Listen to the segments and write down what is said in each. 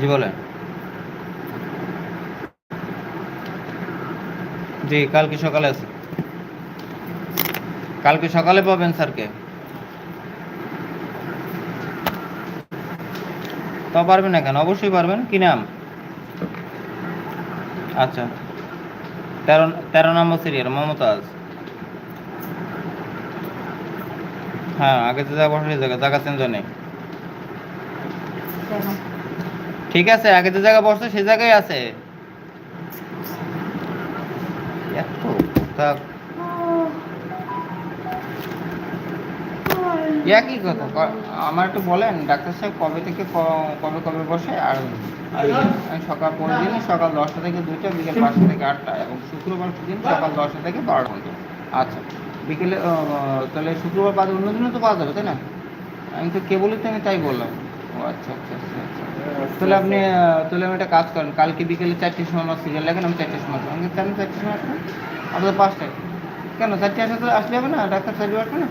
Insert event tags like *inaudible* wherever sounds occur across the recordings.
জি, বলেন। জি, কালকে সকালে আছে। কালকে সকালে পাবেন স্যারকে। তো পারবেন না কেন? অবশ্যই পারবেন। কি নাম? আচ্ছা। তেরো তেরো নম্বর সিরিয়াল মমতাজ। হ্যাঁ আগে যে জায়গা বসে জায়গা জায়গা চেঞ্জ নেই কেন ঠিক আছে, আগে যে জায়গা বসছে সে জায়গায় আছে। একই কথা আমার একটু বলেন, ডাক্তার সাহেব কবে থেকে কবে কবে বসে? আর সকাল পরের দিন সকাল দশটা থেকে দুইটা, বিকেল পাঁচটা থেকে আটটা এবং শুক্রবার দিন সকাল দশটা থেকে বারোটা পর্যন্ত। আচ্ছা বিকেলে তাহলে শুক্রবার বাদে অন্য দিনও তো পাওয়া যাবে, তাই না? আমি তো কেবলই তো আমি তাই বললাম। ও আচ্ছা আচ্ছা আচ্ছা আচ্ছা। তাহলে আপনি তাহলে আমি একটা কাজ করেন। কালকে বিকেলে চারটের সময় আমার সিরিয়াল লাগেন আমি চারটের সময় আসব। কেন চারটের সময় আসব? আপনাদের পাঁচটায়। কেন চারটে আসলে তো আসলে হবে না? ডাক্তার চারটে আসবে না?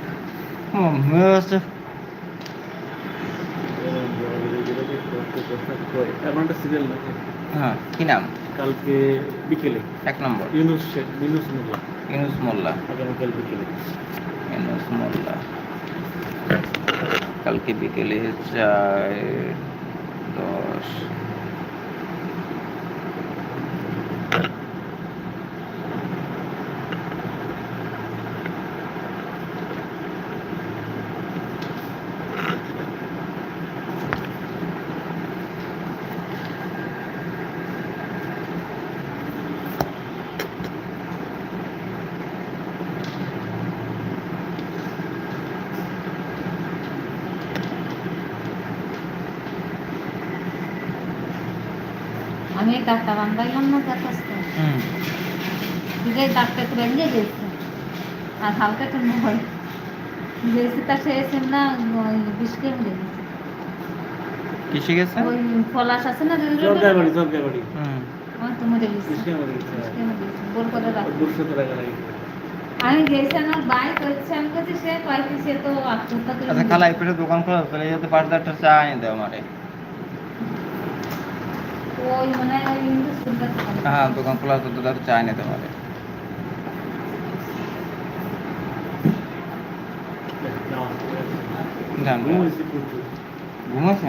আছে হ্যাঁ কি নাম? কালকে বিকেলে। এক নম্বর। ইউনুস শেখ ইউনুস মোল্লা। ইউনুস মোল্লা। আগামীকাল বিকেলে। ইউনুস মোল্লা। কালকে বিকেলে চার দশ। আমি ডাক্তার বান্ধাইলাম না তার কাছ থেকে। একটু বেরিয়ে গেছে আর হালকা একটু ভয় গেছি তা সে না ওই বিষ কেমন কিসে গেছে? ওই পলাশ আছে না জলগাই বাড়ি? জলগাই বাড়ি। হুম। আমার তো মরে গেছে। আমি গেছি আমার বাইক হচ্ছে আমি কাছে সে কয়েকটি সে তো আত্মহত্যা করে আচ্ছা খালা এই দোকান খোলা তাহলে যাতে পাঁচ হাজার টাকা চা এনে দেয় আমারে ওই মনে হয় ওই ইংলিশ শুনতে হ্যাঁ দোকান খোলা তো ঘুমাচ্ছে?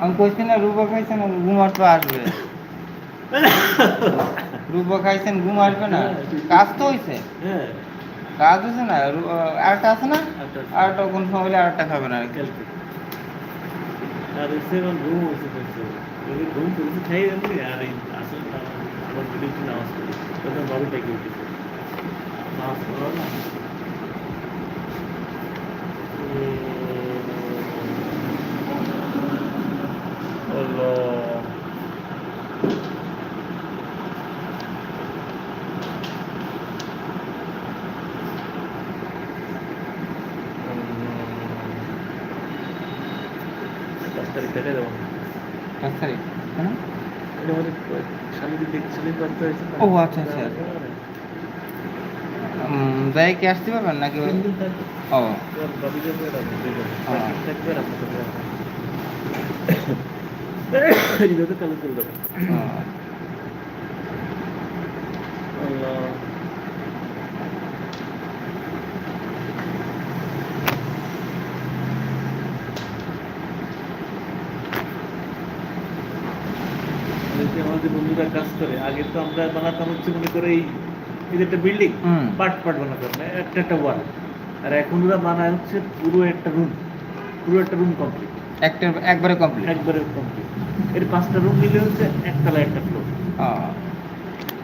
আমি কইছি না রূপা খাইছেন ঘুমার তো আসবে। রূপা খাইছেন ঘুম আসবে না। কাজ তো হইছে। হ্যাঁ কাজ হয়েছে না আরেকটা আছে না? আরেকটা কোন সময় আরেকটা খাবে না আর আমার ঘুম হয়েছে প্রচুর যদি ঘুম করেছি খাই এমনি আর এই আসলে তো আমার আমার ভিডিও একটু নামাজ পড়ি তখন বাবু ডেকে উঠেছে নামাজ পড়ো না আল্লাহ পাঁচ তারিখ দেখা দেবো পাঁচ তারিখ কেন? এটা আমাদের স্বামীকে দেখছিলি করতে হয়েছে না? ও, আচ্ছা, আচ্ছা। যাই কি আসতে পারবেন নাকি। ও *coughs* যাবে আর আপনি দুজন। হ্যাঁ। চার দিন থাকবে আর আপনি থাকবে। এটা তো কালো চলে যাবে। ও। আল্লাহ। দেখি আমাদের কাজ করে। আগে তো আমরা বানাতাম হচ্ছে মনে করে এই একটা বিল্ডিং। পার্ট পার্ট বানাতাম একটা একটা ওয়াল আর এখন ওরা বানায় হচ্ছে পুরো একটা রুম পুরো একটা রুম কমপ্লিট একটা একবারে কমপ্লিট একবারে কমপ্লিট এর পাঁচটা রুম মিলে হচ্ছে একতলা একটা ফ্লোর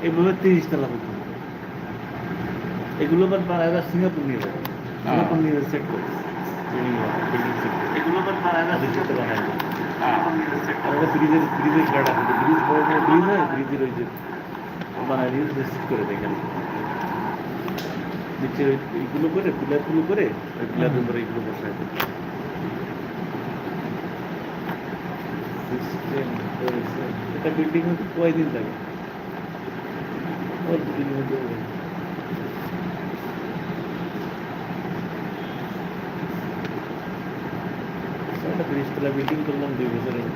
এইভাবে তিরিশ তলা এগুলো আবার বানায় সিঙ্গাপুর নিয়ে যাবে সিঙ্গাপুর নিয়ে সেট করে। এগুলো আবার বানায় বানায়। হয়, ব্রিজের ওই যে বানায় দিয়ে সেট করে দেয় খালি নিচে এইগুলো করে, পিলারগুলো করে, ওই পিলারের উপরে এইগুলো বসায় এটা বিল্ডিং হতে কয়দিন লাগে? দিনের মধ্যে হয়ে যায়। একটা তিরিশ তলা বিল্ডিং করলাম দুই বছরের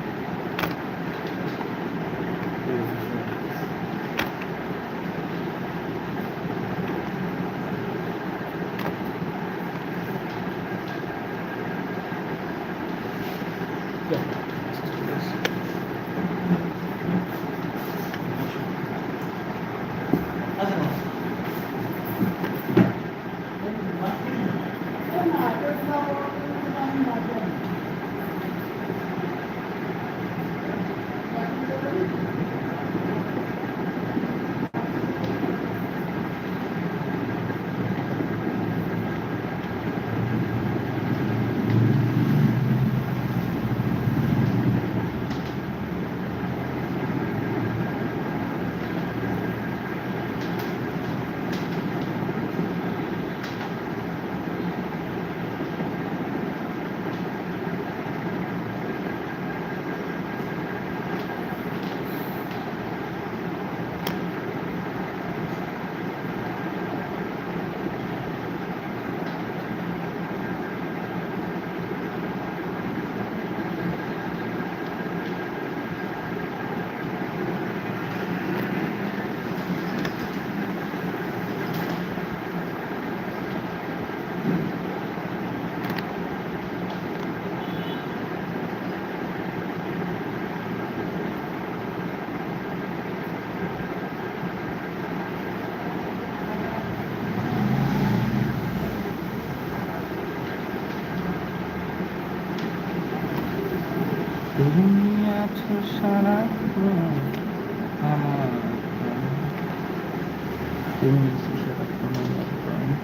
আছো সারাক্ষণ আমার প্রাণে। তুমি আছো সারাক্ষণ আমার প্রাণে।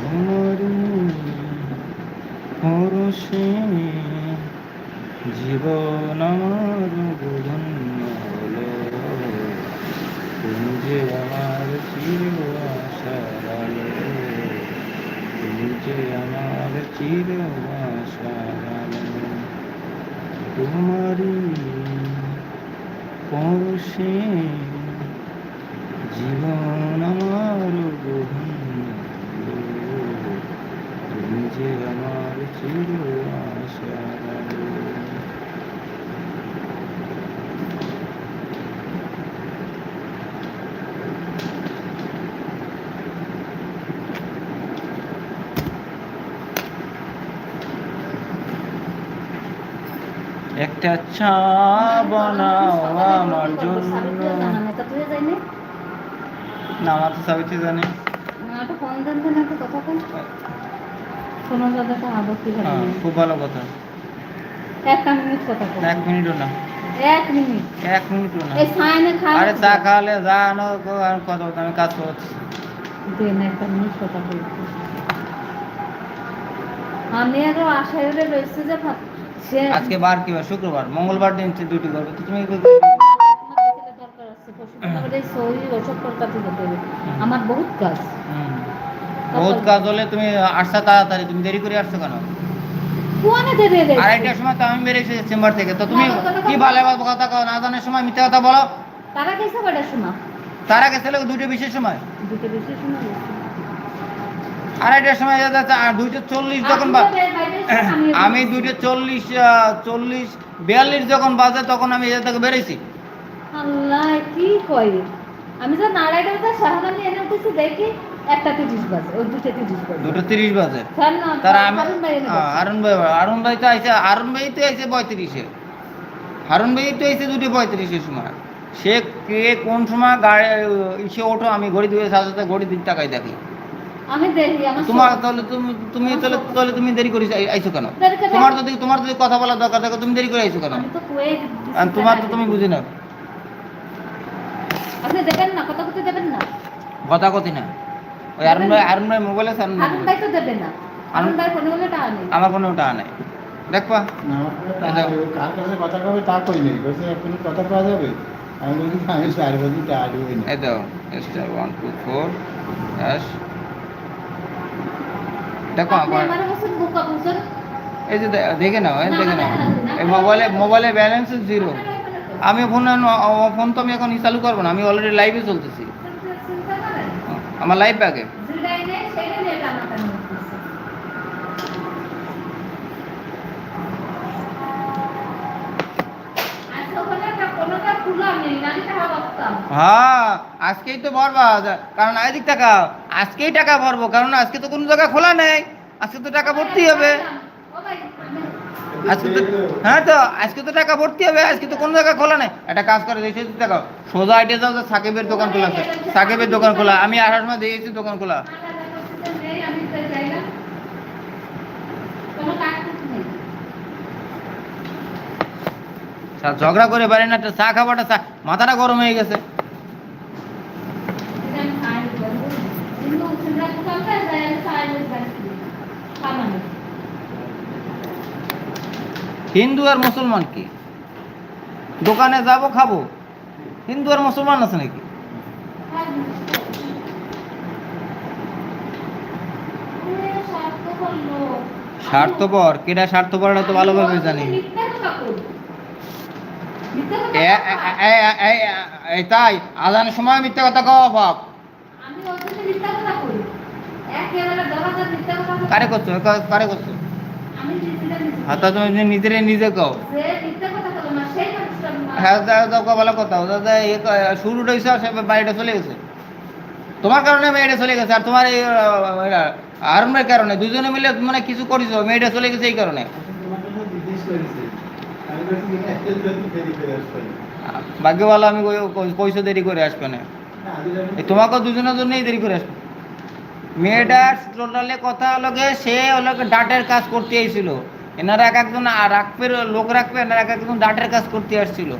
তোমারই পরশে জীবন আমার ধন্য হলো তুমি যে আমার চির আশার আলো তুমি যে আমার চির আশার আলো তোমারই পরশে জীবন আমার ধন্য হলো তুমি যে আমার চির আশার আলো একটা চা বানাও আমার জন্য। না তো সাবিত্রী জানে। হ্যাঁ, খুব ভালো কথা। একটা মিনিট কথা এক মিনিটও না। এক মিনিট এক মিনিটও চা খাওয়ালে যা আনো আর কথা বলতে আমি কাজ করছি। দেন একটা মিনিট কথা আমি আরও আশায় রয়েছে যে আজকে বার কি শুক্রবার। মঙ্গলবার দিন ডিউটি করবে। তো তুমি আমার বহুত কাজ। বহুত কাজ হলে তুমি আসছা তাড়াতাড়ি। তুমি দেরি করে আসছো কেন? আড়াইটার সময় তো আমি বেরিয়েছি চেম্বার থেকে। তো তুমি কি ভালো ভালো কথা কও? না জানার সময় মিথ্যা কথা বলো। তারা গেছে কটার সময়? তার দুটো বিশের সময়। দুটো বেশি সময়। আড়াইটার সময় দুইটা চল্লিশ যখন আমি দুইটা চল্লিশ চল্লিশ বিয়াল্লিশ যখন বাজে তখন আমি এখান থেকে বেরিয়েছি আল্লাহ কি কই আমি শাহরানি এনে উঠেছি দেখি একটা তিরিশ বাজে ওই দুটো তিরিশ বাজে। দুটো তিরিশ বাজে। ফ্যান তারা আমি হারুন ভাই এনে বসে। হারুন ভাই তো আইসে হারুন ভাই তো আইসে পঁয়ত্রিশে। হারুন ভাই তো দুটো পঁয়ত্রিশের সময়। সে কে কোন সময় গাড়ি ইসে ওঠো আমি ঘড়ি দিয়ে সাথে সাথে ঘড়ি দিক টাকায় দেখি। আমি আমার তোমার সব- তাহলে তুমি তুমি তাহলে তাহলে তুমি দেরি করে আইছো কেন? তোমার যদি তোমার যদি কথা বলার দরকার থাকে তুমি দেরি করে আইছো কেন? আমি তো কুয়ে আর তোমার তো তুমি বুঝি না আপনি দেবেন না কথা কথা দেবেন না। কথা কথি না। ওই আরুন ভাই আরুন ভাই মোবাইল আছে আরুন ভাই তো দেবে না। হারুন ভাই ফোনে বলে টাকা নেই। আমার কোনো নাই। দেখবা না, আমার কার কাছে কথা কবে তা কই নেই। বলছে কোনো কথা পাওয়া যাবে? আমি বলছি আমি টাকা এই দাও স্টার ওয়ান টু ফোর দেখো আমার এই যে দেখে নাও দেখে নাও। এই মোবাইলে মোবাইলে ব্যালেন্স জিরো আমি ফোন ফোন তো আমি এখন ই চালু করব না আমি অলরেডি লাইভে চলতেছি। আমার লাইভ আগে যেটাই নেই সেটাই নেই আমার কাছে আজকে ওখানে একটা কোনোটা খুলা নেই নালি টাকা রাখতাম হ্যাঁ আজকেই তো বরবাদ কারণ এদিক টাকা আজকেই টাকা ভরবো কারণ আজকে তো কোনো জায়গায় খোলা নেই আজকে তো টাকা ভর্তি হবে। আজকে তো হ্যাঁ তো আজকে তো টাকা ভর্তি হবে আজকে তো কোনো জায়গায় খোলা নেই। একটা কাজ করে দেখছি টাকা সোজা আইটে যাও সাকিবের দোকান খোলা আছে। সাকিবের দোকান খোলা আমি আসার সময় দেখেছি দোকান খোলা। ঝগড়া করে পারে না চা খাবারটা চা মাথাটা গরম হয়ে গেছে। হিন্দু আর মুসলমান কি? দোকানে যাব, খাব? হিন্দু আর মুসলমান আছে নাকি? স্বার্থপর কেটা স্বার্থপর? তো ভালোভাবে জানি। তাই আজানের সময় মিথ্যা কথা কওয়া বাপ আমি ওর কথা কই। একেবারে দরকার মিথ্যা কথা কই। কারে করছ? কারে করছ? নিজে- হাতা তুমি নিজে কও। যে মিথ্যা কথা বলে। হ্যাঁ দাদা হয়েছে সে বাড়িটা চলে গেছে। তোমার কারণে মেয়েটা চলে গেছে আর তোমার এই আরমের কারণে। দুজনে মিলে মানে কিছু করেছ মেয়েটা চলে গেছে এই কারণে। ভাগ্য ভালো আমি কই- দেরি করে আসবে না। তোমাকে দুজনের জন্যই দেরি করে আসবে। মেয়েটার টোটালে কথা হলো গিয়ে সে গিয়ে ডাটের কাজ করতে এসেছিল। এনারা এক একজন রাখবে, লোক রাখবে, এনারা এক একজন ডাটের কাজ করতে আসছিল।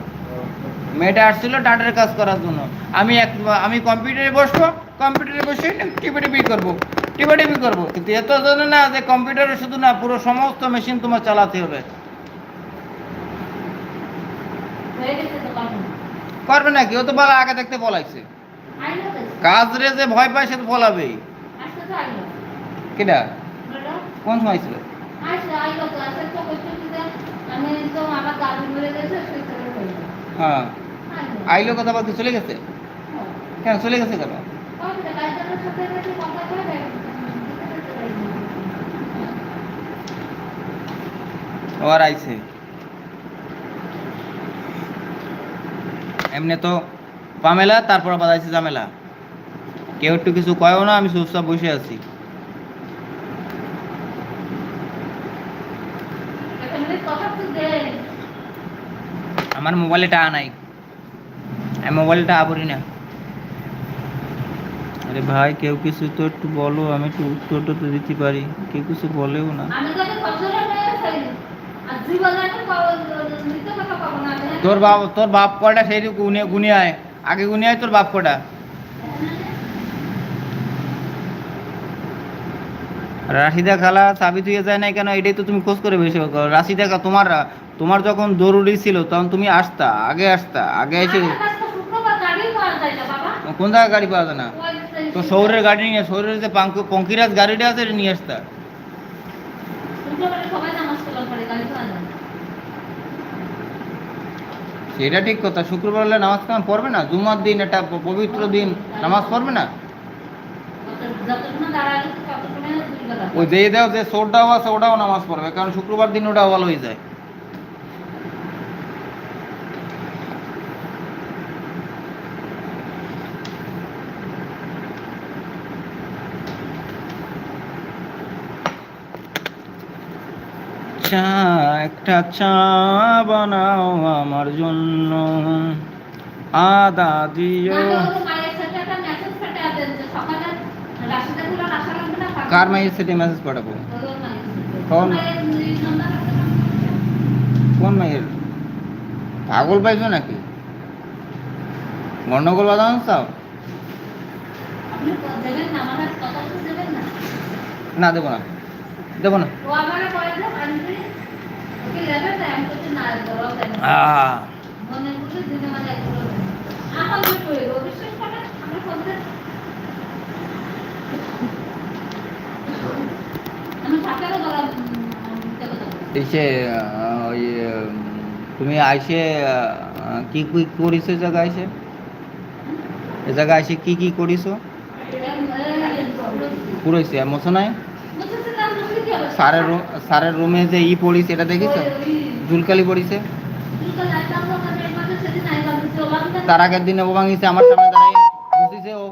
মেয়েটা আসছিল ডাটের কাজ করার জন্য। আমি এক আমি কম্পিউটারে বসবো, কম্পিউটারে বসে টিপে টিপি করব টিপে টিপি করব। কিন্তু এত জানে না যে কম্পিউটারে শুধু না, পুরো সমস্ত মেশিন তোমার চালাতে হবে হয়ে গেছে তো পারব নাকি? ও তো বলা আগে দেখতে বলাইছে। আইলো তো। কাজ রে যে ভয় পায় সে তো বলাবেই। কেটা কোন সময় ছিল। হ্যাঁ। আইলো। কথা বলতে চলে গেছে? হ্যাঁ। কেন চলে গেছে কেন? আর আইছে। এমনি তো পামেলা, তারপর আবার আইছে জামেলা কেউ একটু কিছু কয়ও না, আমি চুপচাপ বসে আছি কথা তো। আমার মোবাইলে টাকা নাই আমি মোবাইলটা আবরি না আরে ভাই, কেউ কিছু তো একটু বলো, আমি একটু উত্তরটা তো দিতে পারি কেউ কিছু বলেও না আমি ফসলের মেয়ে চাই। আর জীবনে কথা পাবো না। তোর বাপ তোর বাপ কটা সেই গুনে গুনে আয় আগে গুনে আয় তোর বাপ কটা? রাশিদা খালা সাবিত হয়ে যায় না কেন? এটাই তো তুমি খোঁজ করে বেশি রাশিদা তোমার তোমার যখন জরুরি ছিল তখন তুমি আসতা আগে আসতা আগে এসে। কোন জায়গায় গাড়ি পাওয়া যায় না? তো শহরের গাড়ি নিয়ে শহরের যে পঙ্কিরাজ গাড়িটা আছে এটা নিয়ে আসতা শুক্রবারে সবাই নামাজ কালাম পড়ে, গাড়ি পাওয়া যায় না। সেটা ঠিক কথা। শুক্রবার হলে নামাজ কালাম পড়বে না? জুমার দিন এটা পবিত্র দিন, নামাজ পড়বে না। ওই যে দেও যে সোরটাও আছে, ওটাও নামাজ পড়বে, কারণ শুক্রবার দিন ওটা ভালো হয়ে যায়। চা একটা চা বানাও আমার জন্য। আদা দিও। কার মাইয়ের সেটে মেসেজ পাঠাবো? কোন? কোন মাইয়ের পাগল পাইছো নাকি? গন্ডগোল দেবেন না। না দেবো না। দেবো না ও আমারে বলে যে, আন্টি, ওকে নেবেন না? আমি বলছি, না, দেওয়া যায় না। আহ, করলে দিনে একগুলো দেন। আমার দুই বই, ও বিশ্বাস করে, আমরা বলতে আমি সাথেও বলা মিথ্যে কথা বলি। এসে আহ, ওই তুমি আইসে কি কি করিছো এই জায়গায় আইসে এ জায়গায় আইসে কি কি করিছো পুরোইছে এমোশন নাই স্যারের রুম যে ই পড়িস এটা দেখিছো? জুলকালি পড়িছে? তার আগের দিনে ও ভাঙিছে, আমার সামনে বুঝিছে ও।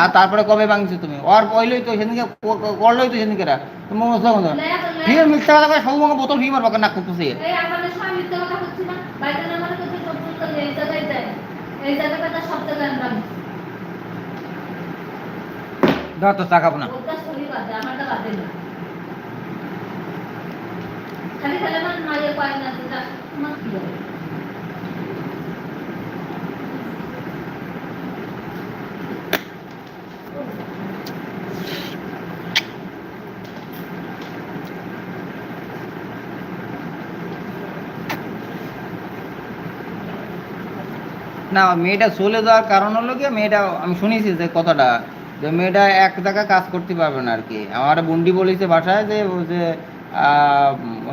আর তারপরে কবে ভাঙছো তুমি? ওর পয়লই তো সেদিনকে করলোই তো সেদিনকে তুমি মিথ্যা কথা সব আমাকে বোতল ফি মারবা না। কুকুসে ধর তো তাকাবো না আমার মায়ের না। হবে? না মেয়েটা চলে যাওয়ার কারণ হলো কি মেয়েটা আমি শুনেছি যে কথাটা যে মেয়েটা এক জায়গায় কাজ করতে পারবে না আর কি। আমার বন্ডি বলেছে বাসায় যে যে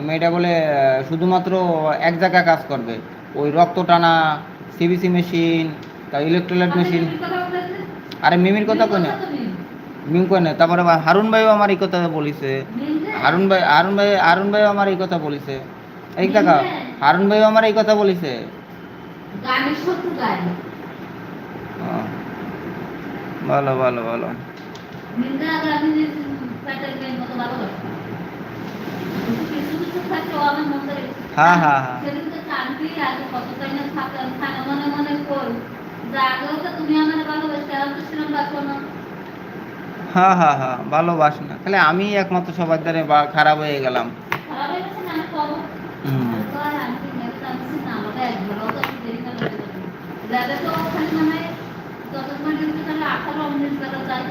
মেয়েটা বলে শুধুমাত্র এক জায়গায় কাজ করবে। ওই রক্ত টানা সিবিসি মেশিন তা ইলেকট্রোলাইট মেশিন আরে মিমির কথা কই না? মিম কই তারপরে হারুন ভাইও আমার এই কথা বলিছে। হারুন ভাই হারুন ভাই হারুন ভাইও আমার এই কথা বলিছে। এই দেখা হারুন ভাইও আমার এই কথা বলিছে গানের শত্রু গায় ও, ভালো ভালো ভালো নিন্দা গানের প্যাটার্ন গাইন মতো ভালোবাসে কিছু কিছু ক্ষেত্রে ও আমার ভালো ভালো হ্যাঁ, হ্যাঁ, হ্যাঁ। হ্যাঁ হ্যাঁ হ্যাঁ ভালোবাসে না তাহলে আমি একমাত্র সবার দ্বারে খারাপ হয়ে গেলাম হুম। আর আন্টি মেয়ে তো আমি বলছি, না আমাকে একবারও তো আমি দেরি করে যাবে যাবে তো ওখানে যতক্ষণ কিন্তু তাহলে আঠারো উনিশ বেলা যায়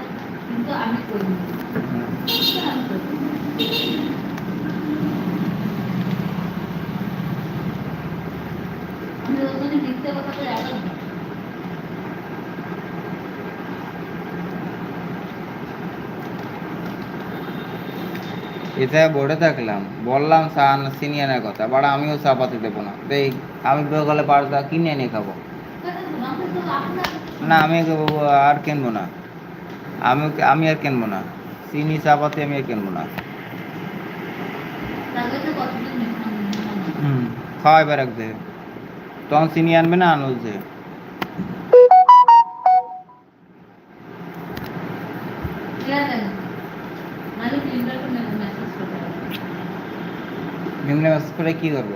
কিন্তু আমি করি করি। এটা বড়ে থাকলাম বললাম সান সিনিয়রের কথা বাট আমিও চা পাতি দেবো না আমি বেগলে পাড়া কিনে এনে খাব না আমি আর কিনবো না। আমি আমি আর কিনবো না। চিনি চাপাতে আমি আর কিনবো না। হুম খাওয়াই বেড়াক দে। তখন চিনি আনবে না আনছে দে নিম্নে করে কি করব?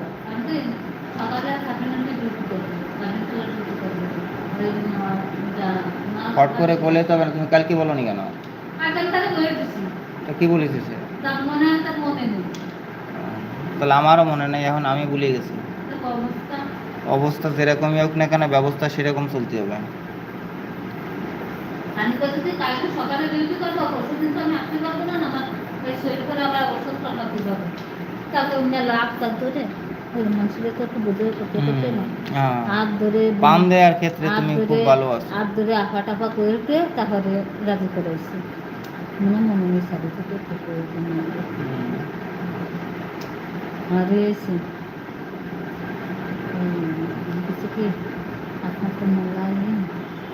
হট করে করলে তো হবে না তুমি কালকে বলো নি কেন কি বলেছে সে? মনে হয় মনে নেই। তাহলে আমারও মনে নেই এখন আমি ভুলে গেছি। অবস্থা। অবস্থা যেরকমই হোক না কেন ব্যবস্থা সেরকম চলতে হবে। আমি করে হ্যাঁ। ধরে পাম দেওয়ার ক্ষেত্রে হাত তুমি খুব ধরে- ভালো আছো। হাত ধরে আফা টাফা করতে তারপরে রাজি করেছি মনে মনে নেই সারি থেকে থেকে এসে কিছু কি? আপনার তো মোল্লা নেই।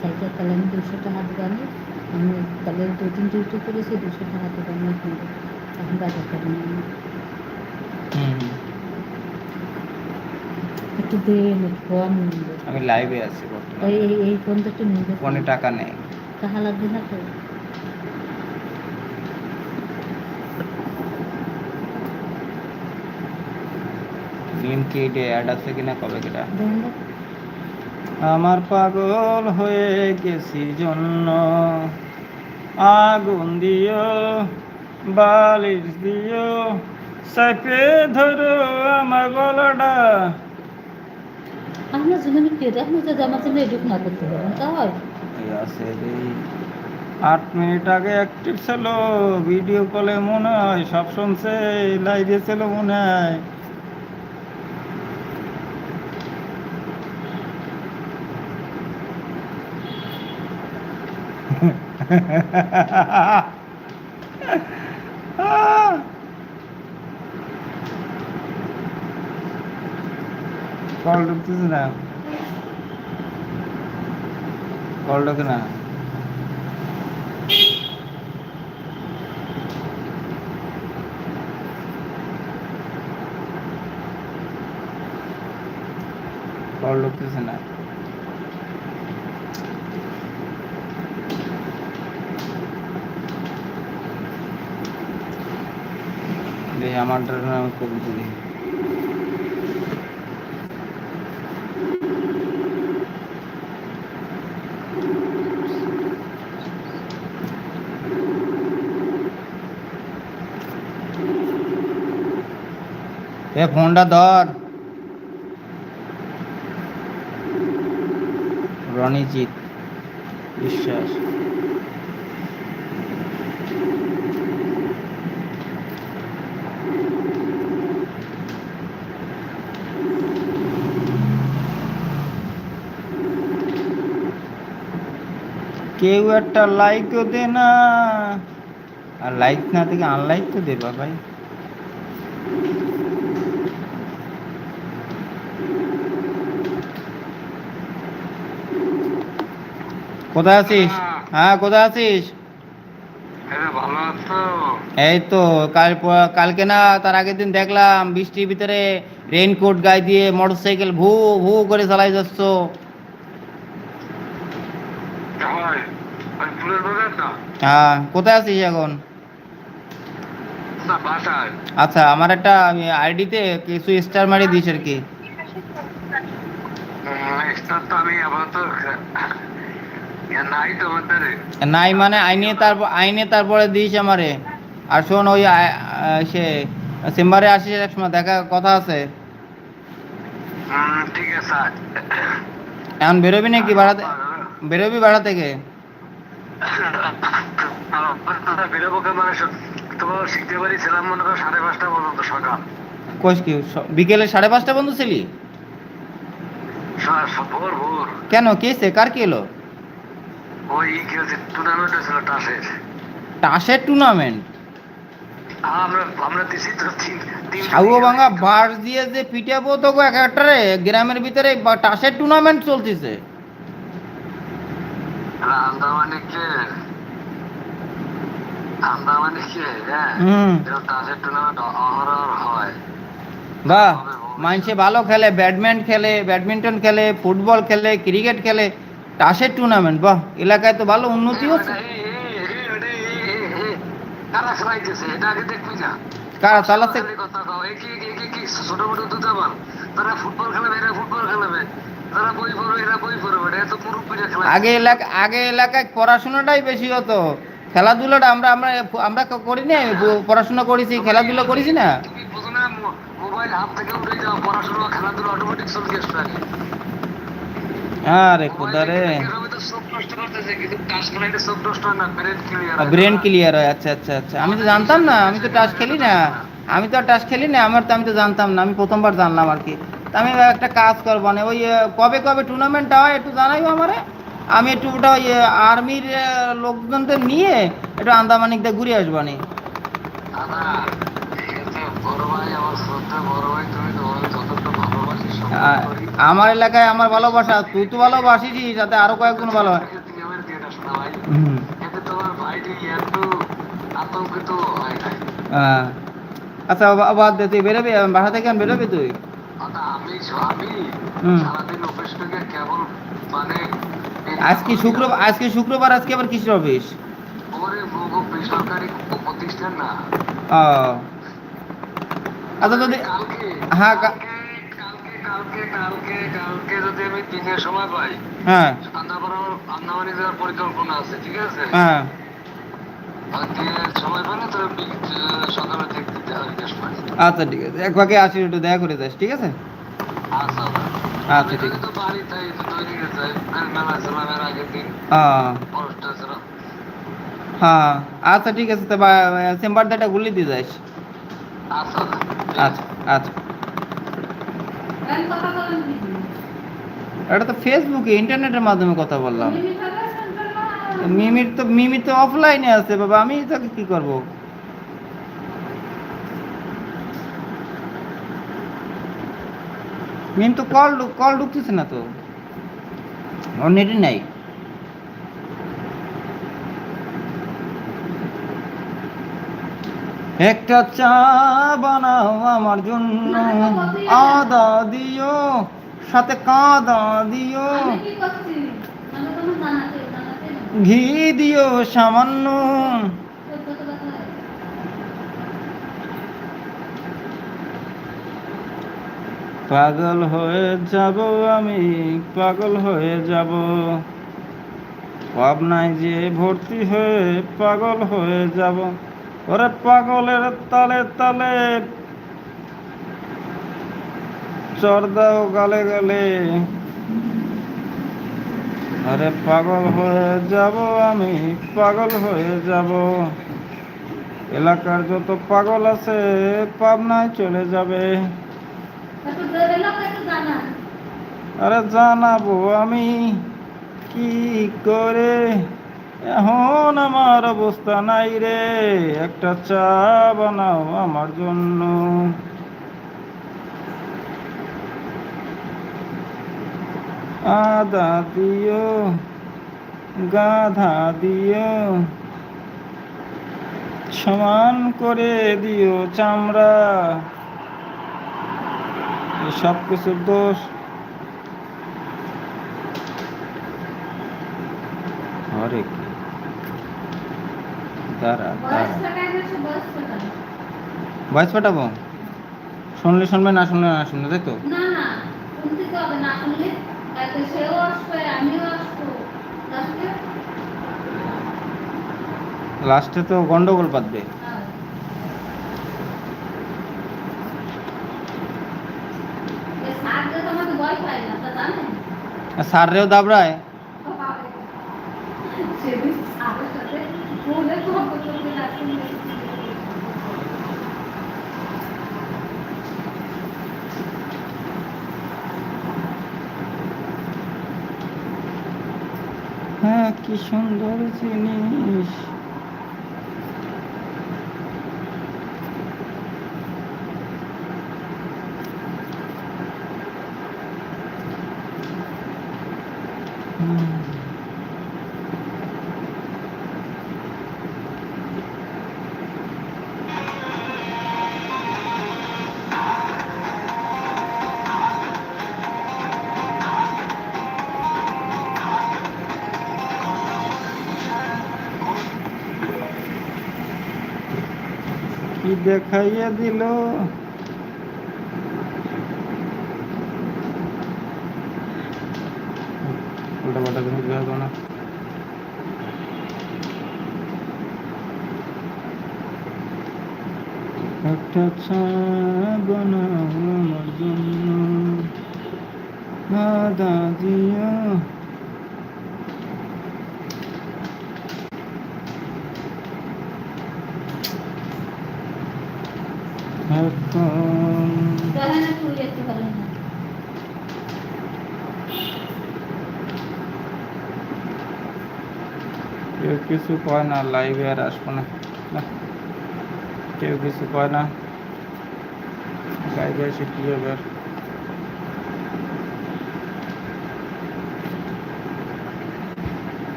চাইতে তাহলে আমি দুশো টাকা দেবানি আমি তাহলে দু ডিউটি করেছি দুশো টাকা এখন বাজার করে নিই। একটু দেন ফোন আমি লাইভে আছি বর্তমানে। এই এই ফোনটা একটু নিবে ফোনে টাকা নেই। টাকা লাগবে না তো? লিঙ্কেডে অ্যাড আছে কিনা কবে কিনা? আমার পাগল হয়ে গেছি জন্য। আগুন দিও বালিশ দিও সাপে ধরো আমার গলাটা। আপনার জন্য আমি পেটে আপনার যদি আমার জন্য না করতে পারেন তা আট মিনিট আগে অ্যাক্টিভ ছিল ভিডিও কলে মনে হয়, সব শুনছে লাইভে ছিল মনে হয়। *laughs* কল ঢুকতেছে না। কল ঢোকে না। কল ঢুকতেছে না। আমারটার আমি কবুতর দেখি এ ফোনটা ধর। রণিজিৎ বিশ্বাস। কেউ একটা লাইকও দে না। আর লাইক না থেকে আনলাইক তো দেবা ভাই। কোথায় আছিস? হ্যাঁ। কোথায় আছিস? ভালো এই তো কাল কালকে না তার আগের দিন দেখলাম বৃষ্টির ভিতরে রেইনকোট গায়ে দিয়ে মোটরসাইকেল ভু ভু করে চালাই যাচ্ছ। হয়। হ্যাঁ কোথায় আছিস এখন? আচ্ছা আমার একটা আইডিতে কিছু স্টার মারি দিস আর কি। স্টার তো আমি আপাতত ইয়া নাই মানে আইনে তারপর আইনে তারপরে দিস আমারে। আর শোন ওই সে চেম্বারে আসিস এক সময় দেখা কথা আছে। ঠিক আছে। এখন বেরোবি নাকি বাড়াতে বেরোবি বাড়া থেকে? বেরোবো মানে তোমার শিখতে পারি ছিলাম মনে করো সাড়ে পাঁচটা পর্যন্ত সকাল। কোষ কি বিকেলে সাড়ে পাঁচটা পর্যন্ত ছিলি? ভোর ভোর। কেন? কেসে কার কি এলো? ওই টুর্নামেন্ট ছিল টাসের। টাসের টুর্নামেন্ট আমরা আমরা দিছি তো তিন তিন ভাঙা বাস দিয়ে যে পিটাবো তো এক একটারে গ্রামের ভিতরে টাসের টুর্নামেন্ট চলতেছে। হ্যাঁ টাসের টুর্নামেন্ট অহরহ হয়। বাহ মানুষে ভালো খেলে ব্যাডমিন্টন খেলে ব্যাডমিন্টন খেলে ফুটবল খেলে ক্রিকেট খেলে টাসের টুর্নামেন্ট বাহ এলাকায় তো ভালো উন্নতি হচ্ছে। কারা খেলাইতেছে এটা আগে দেখবি না। চালাচ্ছে? ছোট মোটো দুধাবান তারা ফুটবল খেলাবে এরা ফুটবল খেলাবে। তারা বই পড়বে এরা বই পড়বে এত মুরব্বীরা খেলা। আগে এলাকা আগে এলাকায় পড়াশোনাটাই বেশি হতো। খেলাধুলাটা আমরা আমরা আমরা করি না পড়াশোনা করেছি খেলাধুলা করেছি না। মোবাইল হাত থেকে উঠে যাও পড়াশোনা খেলাধুলা অটোমেটিক চলে আসবে আরে খোদা রে। ব্রেন ক্লিয়ার হয় আচ্ছা আচ্ছা আচ্ছা। আমি তো জানতাম না আমি তো টাচ খেলি না। আমি তো আর টাচ খেলি না আমার তো আমি তো জানতাম না আমি প্রথমবার জানলাম আর কি। আমি একটা কাজ করব না ওই কবে কবে টুর্নামেন্টটা হয় একটু জানাইও আমারে? আমি একটু ওটা ওই আর্মির লোকজনদের নিয়ে একটু আন্দামানিক দিয়ে ঘুরে আসব নি আ- আমার এলাকায় আমার ভালোবাসা তুই তো ভালোবাসিস সাথে আরও কয়েকজন ভালো হয়। আচ্ছা দে তুই বেরোবি? বাসা থেকে বেরোবি তুই? আজকে আজকে শুক্রবার আজকে আবার অফিস? আচ্ছা যদি হ্যাঁ, কালকে কালকে কালকে যদি আমি দিনের সময় পাই হ্যাঁ। আন্দামান আন্দামানি যাওয়ার পরিকল্পনা আছে ঠিক আছে? হ্যাঁ। আচ্ছা ঠিক আছে। এক ফাঁকে আসিস একটু দেখা করে যাস ঠিক আছে? আচ্ছা আচ্ছা। ঠিক তো তৈরি হয়ে। আচ্ছা ঠিক আছে তো চেম্বার দাটা গুলি দিয়ে যাস। আচ্ছা আচ্ছা আচ্ছা আমি কথা বলেন দিদি এটা তো ফেসবুকে ইন্টারনেটের মাধ্যমে কথা বললাম। মিমির তো মিমি তো অফলাইনে আছে বাবা আমি তাকে কি করব? মিম তো কল কল ঢুকতেছে না তো। নেটে নাই। একটা চা বানাও আমার জন্য। আদা দিও, সাথে কাদা দিও। ঘি দিও সামান্য। পাগল হয়ে যাব আমি, পাগল হয়ে যাব। পাবনায় যে ভর্তি হয়ে পাগল হয়ে যাব। ওরে পাগলের তালে তালে। চর দাও গালে গালে। আরে পাগল হয়ে যাব আমি পাগল হয়ে যাব। এলাকার যত পাগল আছে পাবনায় চলে যাবে। আরে জানাব আমি কি করে? এখন আমার অবস্থা নাই রে। একটা চা বানাও আমার জন্য। আদা দিও, গাধা দিও, সমান করে দিও চামড়া। সব কিছুর দোষ। হরে ফাটাই গেছে ভয়েস পাঠাবো? শুনলে শুনবে না শুনলে না শুনলে তাই তো? না না শুনতে তো হবে না শুনলে তাতে সেও আসবে আমিও আসব লাস্টে লাস্টে তো গন্ডগোল বাঁধবে হ্যাঁ। এই সারটা তো আমাকে ভয় পায় না, তা জানেন? আর স্যাররেও দাবড়ায় সেদিন সারের সাথে ফোনে কথা বলতে লাগছিল। হ্যাঁ কি সুন্দর জিনিস। দেখাইয়া দিল। উল্টা পাল্টা জিনিস দেখাবো না। একটা চা বানাও আমার জন্য আদা দিও এখন দেখেন একটু একটু ভালো না কেউ কিছু কয় না লাইভে আর আসব না না। কেউ কিছু কয় না লাইভে এসে কি হবে আর?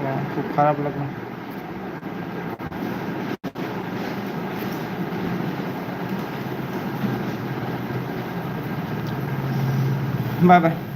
ও, খুব খারাপ লাগল বাই বাই